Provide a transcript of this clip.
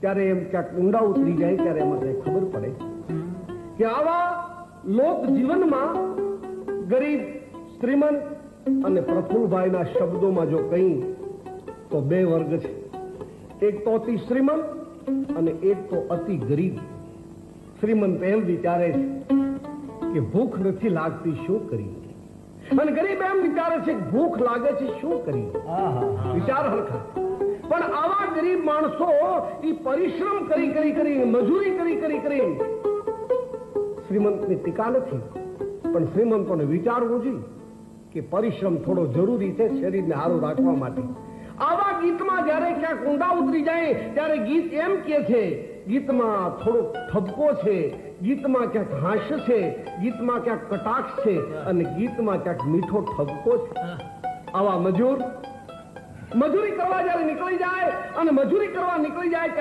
ત્યારે એમ ક્યાંક ઊંડા ઉતરી જાય ત્યારે મને ખબર પડે. કે આવા લોક જીવનમાં ગરીબ શ્રીમંત અને પ્રફુલભાઈના શબ્દોમાં જો કહી તો બે વર્ગ છે. એક તો અતિ શ્રીમંત અને એક તો અતિ ગરીબ. શ્રીમંત એમ વિચારે છે કે ભૂખ નથી લાગતી શું કરી અને ગરીબ એમ વિચારે છે કે ભૂખ લાગે છે શું કરી વિચાર હરખા પણ આવા ગરીબ માણસો એ પરિશ્રમ કરી કરી કરી મજૂરી કરી કરી કરી. શ્રીમંતની ટીકા નથી પણ શ્રીમંતોને વિચારવું જોઈએ કે પરિશ્રમ થોડો જરૂરી છે શરીરને સારું રાખવા માટે. આવા ગીતમાં જ્યારે ક્યાંક ઊંડા ઉતરી જાય ત્યારે ગીત એમ કે છે ગીતમાં થોડો ઠપકો છે ગીતમાં ક્યાંક હાસ્ય છે ગીતમાં ક્યાંક કટાક્ષ છે અને ગીતમાં ક્યાંક મીઠો ઠપકો છે. આવા મજૂર મજૂરી કરવા જ્યારે નીકળી જાય અને મજૂરી કરવા નીકળી જાય